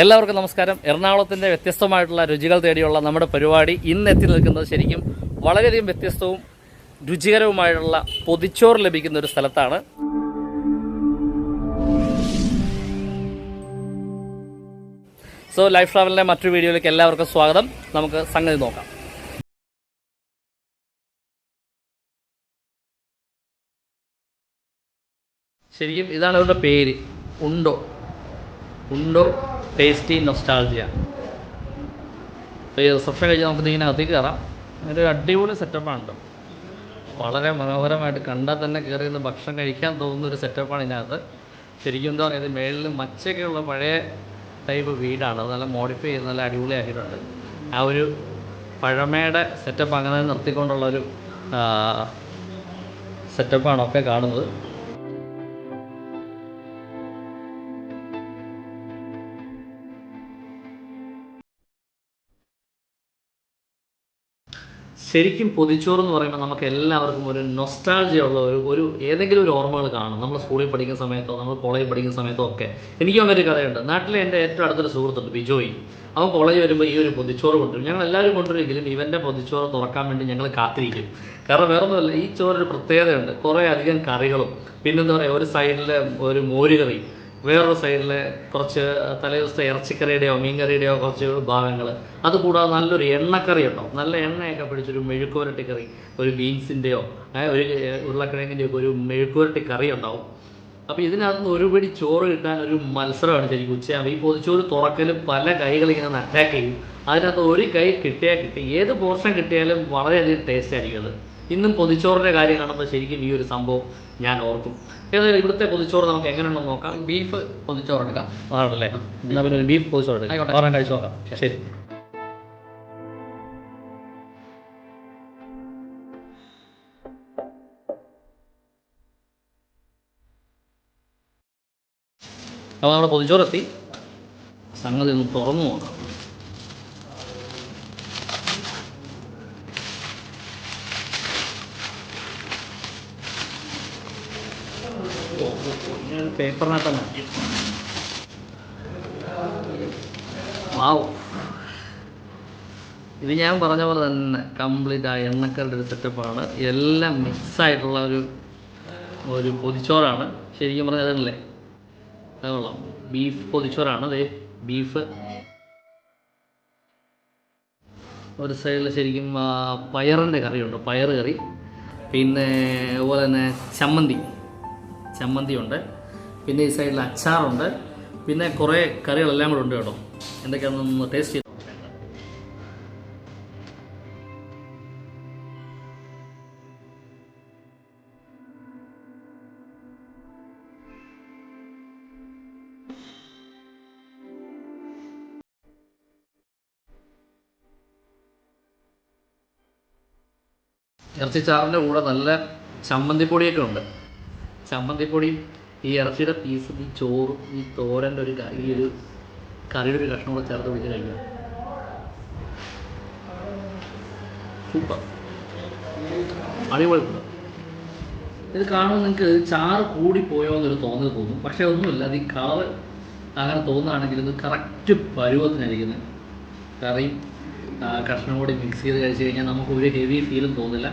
എല്ലാവർക്കും നമസ്കാരം. എറണാകുളത്തിന്റെ വ്യത്യസ്തമായിട്ടുള്ള രുചികൾ തേടിയുള്ള നമ്മുടെ പരിപാടി ഇന്ന് എത്തി നിൽക്കുന്നത് ശരിക്കും വളരെയധികം വ്യത്യസ്തവും രുചികരവുമായിട്ടുള്ള പൊതിച്ചോറ് ലഭിക്കുന്ന ഒരു സ്ഥലത്താണ്. സോ ലൈഫ് ട്രാവലിന്റെ മറ്റൊരു വീഡിയോയിലേക്ക് എല്ലാവർക്കും സ്വാഗതം. നമുക്ക് സംഗതി നോക്കാം. ശരിക്കും ഇതാണ് അവരുടെ പേര്. ഉണ്ടോ? ഉണ്ടോ? ടേസ്റ്റി നൊസ്റ്റാൾജിയ അപ്പോൾ ഈ റിസപ്ഷൻ കഴിഞ്ഞ് നമുക്ക് ഇങ്ങനെ അതിൽ കയറാം. ഒരു അടിപൊളി സെറ്റപ്പാണ് കേട്ടോ വളരെ മനോഹരമായിട്ട് കണ്ടാൽ തന്നെ കയറി നിന്ന് ഭക്ഷണം കഴിക്കാൻ തോന്നുന്ന ഒരു സെറ്റപ്പാണ് ഇതിനകത്ത്. ശരിക്കും എന്താ പറയുക മേളിൽ മച്ചൊക്കെയുള്ള പഴയ ടൈപ്പ് വീടാണ്. അത് നല്ല മോഡിഫൈ ചെയ്ത് നല്ല അടിപൊളിയാക്കിയിട്ടുണ്ട്. ആ ഒരു പഴമയുടെ സെറ്റപ്പ് അങ്ങനെ നിർത്തിക്കൊണ്ടുള്ളൊരു സെറ്റപ്പാണ് ഒക്കെ കാണുന്നത്. ശരിക്കും പൊതിച്ചോറ് എന്ന് പറയുമ്പോൾ നമുക്ക് എല്ലാവർക്കും ഒരു നൊസ്റ്റാൾജിയുള്ള ഒരു ഒരു ഏതെങ്കിലും ഒരു ഓർമ്മകൾ കാണും നമ്മൾ സ്കൂളിൽ പഠിക്കുന്ന സമയത്തോ നമ്മൾ കോളേജിൽ പഠിക്കുന്ന സമയത്തോ ഒക്കെ. എനിക്കും അങ്ങനെ ഒരു കഥയുണ്ട്. നാട്ടിലെ എന്റെ ഏറ്റവും അടുത്തൊരു സുഹൃത്തുണ്ട് ബിജോയി. അവൻ കോളേജ് വരുമ്പോൾ ഈ ഒരു പൊതിച്ചോറ് കൊണ്ടുവരും. ഞങ്ങൾ എല്ലാവരും കൊണ്ടുവരുമെങ്കിലും ഇവന്റെ പൊതിച്ചോറ് തുറക്കാൻ വേണ്ടി ഞങ്ങൾ കാത്തിരിക്കും. കാരണം വേറൊന്നുമല്ല ഈ ചോറൊരു പ്രത്യേകതയുണ്ട്. കുറേ അധികം കറികളും പിന്നെന്താ പറയുക ഒരു സൈഡിൽ ഒരു മോരുകറി. വേറൊരു സൈഡിൽ കുറച്ച് തലേദിവസത്തെ ഇറച്ചിക്കറിയുടെയോ മീൻകറിയുടെയോ കുറച്ച് ഭാഗങ്ങൾ അതുകൂടാതെ നല്ലൊരു എണ്ണക്കറി ഉണ്ടോ നല്ല എണ്ണയൊക്കെ പിടിച്ചൊരു മെഴുക്കുവരട്ടി കറി ഒരു ബീൻസിന്റെയോ ഒരു ഉരുളക്കിഴങ്ങിന്റെ ഒക്കെ ഒരു മെഴുക്കുവരട്ടി കറി ഉണ്ടാവും അപ്പോൾ ഇതിനകത്ത് ഒരു പിടി ചോറ് കിട്ടാൻ ഒരു മത്സരമാണ് ശരിക്കും ഉച്ചയാകുമ്പോൾ ഈ പൊതിച്ചോറ് തുറക്കലും പല കൈകളിങ്ങനെ അറ്റാക്ക് ചെയ്യും അതിനകത്ത് ഒരു കൈ കിട്ടിയാൽ കിട്ടി. ഏത് പോർഷൻ കിട്ടിയാലും വളരെയധികം ടേസ്റ്റ് ആയിരിക്കും അത്. ഇന്നും പൊതിച്ചോറിന്റെ കാര്യം കാണുമ്പോൾ ശരിക്കും ഈ ഒരു സംഭവം ഞാൻ ഓർക്കും. ഏതായാലും ഇവിടുത്തെ പൊതിച്ചോറ് നമുക്ക് എങ്ങനെയുണ്ടെന്ന് നോക്കാം. ബീഫ് പൊതിച്ചോറ് എടുക്കാം. ആണല്ലേ എന്നാൽ പിന്നെ ഒരു ബീഫ് പൊതിച്ചോറ് എടുക്കാം. കഴിച്ചു നോക്കാം. ശരി. അപ്പോൾ നമ്മുടെ പൊതിച്ചോറെത്തി. സംഗതി ഒന്ന് തുറന്നു നോക്കാം. പേപ്പറിനകത്താണ് വാവ്. ഇത് ഞാൻ പറഞ്ഞ പോലെ തന്നെ കംപ്ലീറ്റ് ആ എണ്ണക്കരുടെ ഒരു സെറ്റപ്പാണ് എല്ലാം മിക്സ് ആയിട്ടുള്ള ഒരു ഒരു പൊതിച്ചോറാണ്. ശരിക്കും പറഞ്ഞാൽ അതല്ലേ? അതുകൊള്ളാം ബീഫ് പൊതിച്ചോറാണ്. അതെ ബീഫ് ഒരു സൈഡിൽ ശരിക്കും പയറിന്റെ കറിയുണ്ട്. പയർ കറി. പിന്നെ അതുപോലെ തന്നെ ചമ്മന്തി. ചമ്മന്തിയുണ്ട്. പിന്നെ ഈ സൈഡിൽ അച്ചാറുണ്ട്. പിന്നെ കുറേ കറികളെല്ലാം കൂടെ ഉണ്ട് കേട്ടോ. എന്തൊക്കെയാണെന്നൊന്ന് ടേസ്റ്റ് ചെയ്ത് ഇറച്ചിച്ചാറിന്റെ കൂടെ നല്ല ചമ്മന്തിപ്പൊടിയൊക്കെ ഉണ്ട്. ചമ്മന്തിപ്പൊടി ഈ ഇറച്ചിയുടെ പീസും ഈ ചോറും ഈ തോരന്റെ ഒരു ഈ ഒരു കറിയുടെ ഒരു കഷ്ണം കൂടെ ചേർത്ത് പിടിച്ച് കഴിക്കാം സൂപ്പർ. അടിപൊളി ഇത് കാണുമ്പോൾ നിങ്ങൾക്ക് ചാറ് കൂടിപ്പോയോ എന്നൊരു തോന്നൽ തോന്നും. പക്ഷേ ഒന്നുമില്ല അത് ഈ കളർ അങ്ങനെ തോന്നുകയാണെങ്കിൽ ഇത് കറക്റ്റ് പരുവത്തിനായിരിക്കുന്നത് കറിയും കഷ്ണം കൂടി മിക്സ് ചെയ്ത് കഴിച്ച് കഴിഞ്ഞാൽ നമുക്ക് ഒരു ഹെവി ഫീലും തോന്നില്ല.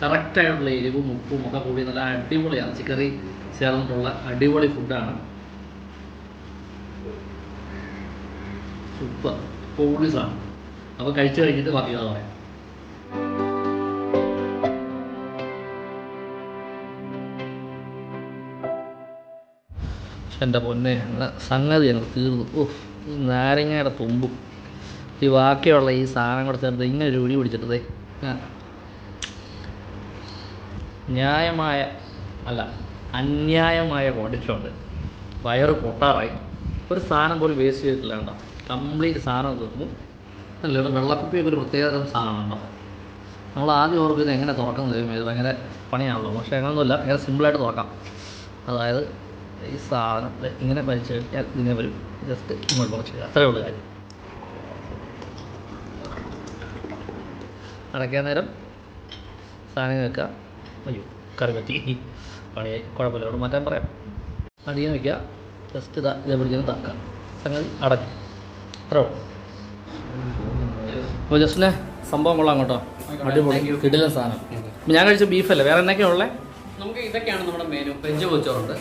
കറക്റ്റായിട്ടുള്ള എരിവും ഉപ്പും ഒക്കെ കൂടി നല്ല അടിപൊളി ഇറച്ചിക്കറി ചേർന്നിട്ടുള്ള അടിപൊളി ഫുഡാണ് സൂപ്പർ പൊളി അപ്പൊ കഴിച്ചു കഴിഞ്ഞിട്ട് ബാക്കി കഥ പറയാം? എന്റെ പൊന്നെ സംഗതി ഞങ്ങൾ തീർന്നു. ഓ ഈ നാരങ്ങയുടെ തുമ്പും. ഈ ബാക്കിയുള്ള ഈ സാധനം കൂടെ ചേർത്ത് ഇങ്ങനെ ഒരു ഉരി പിടിച്ചിട്ടതേ ന്യായമായ അല്ല അന്യായമായ ക്വാണ്ടിറ്റി ഉണ്ട്. വയറ് പൊട്ടാറായി. ഒരു സാധനം പോലും വേസ്റ്റ് ചെയ്തിട്ടില്ല കേട്ടോ. കംപ്ലീറ്റ് സാധനം തീർന്നു അല്ല വെള്ളക്കുപ്പിയൊക്കെ ഒരു പ്രത്യേകതരം സാധനമുണ്ടോ നമ്മൾ ആദ്യം ഓർക്കുന്നത് എങ്ങനെ തുറക്കാൻ ചെയ്യുമ്പോൾ ഇത് ഭയങ്കര പണിയാണല്ലോ. പക്ഷേ അങ്ങനെയൊന്നുമില്ല ഭയങ്കര സിമ്പിളായിട്ട് തുറക്കാം. അതായത് ഈ സാധനം ഇങ്ങനെ വലിച്ചു കഴിഞ്ഞാൽ ഇങ്ങനെ വരും. ജസ്റ്റ് ഇങ്ങോട്ട് കുറച്ച് അത്രയേ ഉള്ളൂ കാര്യം. അടയ്ക്കാൻ നേരം സാധനം വെക്കുക. അയ്യോ കറി പറ്റി പണി കുഴപ്പമില്ല. അവിടെ മാറ്റാൻ പറയാം. അടിയാൻ വെക്കുക. ജസ്റ്റ് ഇതാ ഇതേ പിടിക്കുന്ന താക്കാം സംഗതി അടഞ്ഞു. അത്രേ അപ്പോൾ ജസ്റ്റിനെ സംഭവം കൊള്ളാം കേട്ടോ. അടിപൊളി. കിടിലൻ സാധനം. ഞാൻ കഴിച്ച ബീഫല്ലേ വേറെ എന്നൊക്കെയാ ഉള്ളത് നമുക്ക് ഇതൊക്കെയാണ് നമ്മുടെ മെനു വെജ് പൊച്ചോറുണ്ട്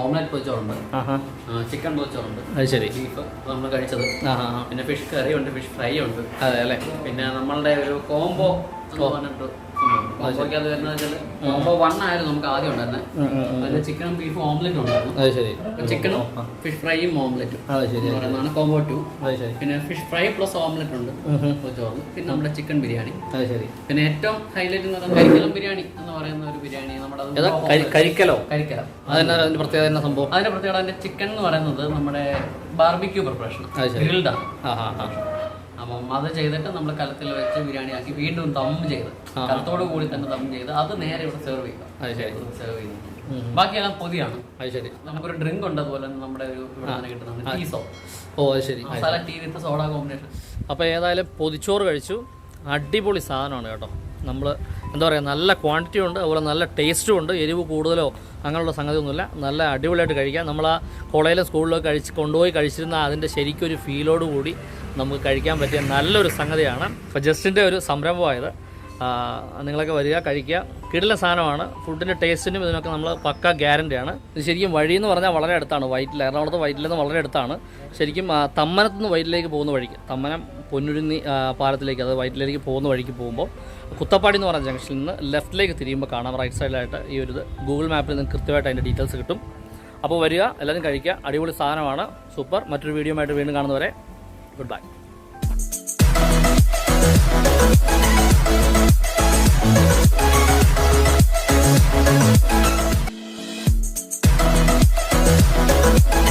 ഓംലെറ്റ് പൊച്ചോറുണ്ട് ചിക്കൻ പൊച്ചോറുണ്ട് അത് ശരി. ബീഫ് നമ്മൾ കഴിച്ചത്. പിന്നെ ഫിഷ് കറി ഉണ്ട് ഫിഷ് ഫ്രൈ ഉണ്ട്. അതെ അല്ലേ? പിന്നെ നമ്മളുടെ ഒരു കോംബോ എന്ന് പറഞ്ഞിട്ട് അത് വരുന്നത് വെച്ചാൽ കോംബോ വൺ ആയിരുന്നു നമുക്ക് ആദ്യം ഉണ്ടായിരുന്നത്. അതിൽ ചിക്കനും ബീഫും ഓംലെറ്റ് ഉണ്ടായിരുന്നു. അത് ശരി. ചിക്കനും ഫിഷ് ഫ്രൈയും ഓംലെറ്റും അത് ശരി പറയുന്നതാണ് കോംബോ ടു അത് ശരി. പിന്നെ ഫിഷ് ഫ്രൈ പ്ലസ് ഓംലെറ്റ് ഉണ്ട്. ചോറ്. പിന്നെ നമ്മുടെ ചിക്കൻ ബിരിയാണി. അത് ശരി. പിന്നെ ഏറ്റവും ഹൈലൈറ്റ് എന്ന് പറയുന്നത് കരിക്കലം ബിരിയാണി എന്ന് പറയുന്ന ഒരു ബിരിയാണി നമ്മുടെ അത് ഏതാ കരി കരിക്കലോ? കരിക്കലം. അതെന്നാ അതിന്റെ പ്രത്യേകത എന്നാ സംഭവം? അതിന്റെ പ്രത്യേകത അതിന്റെ ചിക്കൻ എന്ന് പറയുന്നത് നമ്മുടെ ബാർബിക്യൂ പ്രിപ്പറേഷൻ. ഗ്രിൽഡാണ് അപ്പം അത് ചെയ്തിട്ട് നമ്മൾ കലത്തിൽ വെച്ച് ബിരിയാണി ആക്കി വീണ്ടും ദം ചെയ്ത്. കലത്തോട് കൂടി തന്നെ ദം ചെയ്ത് അത് നേരെ ഇവിടെ സെർവ് ശരി. സെർവ് ചെയ്യുന്നു ബാക്കിയെല്ലാം പൊതിയാണ്. അത് ശരി. നമുക്കൊരു ഡ്രിങ്ക് ഉണ്ട് അതുപോലെ നമ്മുടെ ഒരു ഇവിടെ തന്നെ കിട്ടുന്ന ടീസോ ഓ അത് ശരി. മസാല ടീ വിത്ത് സോഡ കോമ്പിനേഷൻ അപ്പോൾ ഏതായാലും പൊതിച്ചോറ് കഴിച്ചു. അടിപൊളി സാധനമാണ് കേട്ടോ. നമ്മൾ എന്താ പറയുക നല്ല ക്വാണ്ടിറ്റി ഉണ്ട് അതുപോലെ നല്ല ടേസ്റ്റും ഉണ്ട്. എരിവ് കൂടുതലോ അങ്ങനെയുള്ള സംഗതിയൊന്നുമില്ല. നല്ല അടിപൊളിയായിട്ട് കഴിക്കാം. നമ്മൾ ആ കോളേജിലും സ്കൂളിലൊക്കെ കഴിച്ച് കൊണ്ടുപോയി കഴിച്ചിരുന്ന അതിന്റെ ശരിക്കും ഒരു ഫീലോട് കൂടി നമുക്ക് കഴിക്കാൻ പറ്റിയ നല്ലൊരു സംഗതിയാണ്. അപ്പോൾ ജസ്റ്റിന്റെ ഒരു സംരംഭമായത്. നിങ്ങളൊക്കെ വരിക കഴിക്കുക. കിടില സാധനമാണ്. ഫുഡിന്റെ ടേസ്റ്റിനും ഇതിനൊക്കെ നമ്മൾ പക്ക ഗ്യാരന്റിയാണ് ഇത് ശരിക്കും വഴി എന്ന് പറഞ്ഞാൽ വളരെ അടുത്താണ്. വൈറ്റിൽ എറണാകുളത്ത് വൈറ്റിൽ നിന്ന് വളരെ അടുത്താണ്. ശരിക്കും തമ്മനത്തു നിന്ന് വൈറ്റിലേക്ക് പോകുന്ന വഴിക്ക് തമ്മനം പൊന്നുരുന്നി പാലത്തിലേക്ക് അത് വൈറ്റിലേക്ക് പോകുന്ന വഴിക്ക് പോകുമ്പോൾ കുത്തപ്പാടി എന്ന് പറഞ്ഞ ജംഗ്ഷനിൽ നിന്ന് ലെഫ്റ്റിലേക്ക് തിരിയുമ്പോൾ കാണാം. റൈറ്റ് സൈഡിലായിട്ട് ഈ ഒരു ഗൂഗിൾ മാപ്പിൽ നിന്ന് കൃത്യമായിട്ട് അതിന്റെ ഡീറ്റെയിൽസ് കിട്ടും. അപ്പോൾ വരിക എല്ലാവരും കഴിക്കുക. അടിപൊളി സാധനമാണ്. സൂപ്പർ. മറ്റൊരു വീഡിയോ ആയിട്ട് വീണ്ടും കാണുന്നവരെ Goodbye.